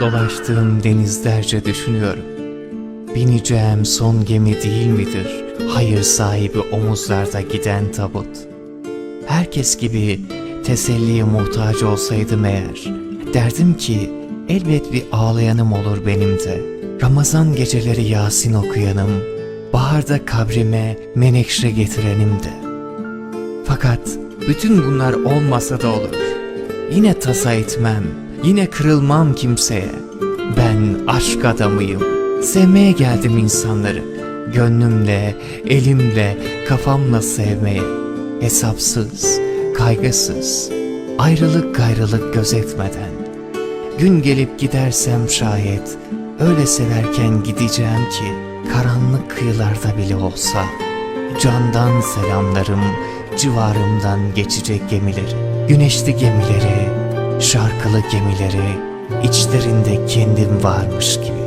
dolaştığım denizlerce düşünüyorum. Bineceğim son gemi değil midir? Hayır sahibi omuzlarda giden tabut. Herkes gibi teselliye muhtaç olsaydım eğer, derdim ki elbet bir ağlayanım olur benim de. Ramazan geceleri Yasin okuyanım, baharda kabrime menekşe getirenim de. Fakat bütün bunlar olmasa da olur. Yine tasa etmem, yine kırılmam kimseye. Ben aşk adamıyım. Sevmeye geldim insanları. Gönlümle, elimle, kafamla sevmeye. Hesapsız, kaygısız, ayrılık gayrılık gözetmeden. Gün gelip gidersem şayet, öyle severken gideceğim ki, karanlık kıyılarda bile olsa, candan selamlarım, civarımdan geçecek gemileri, güneşli gemileri, şarkılı gemileri, içlerinde kendim varmış gibi.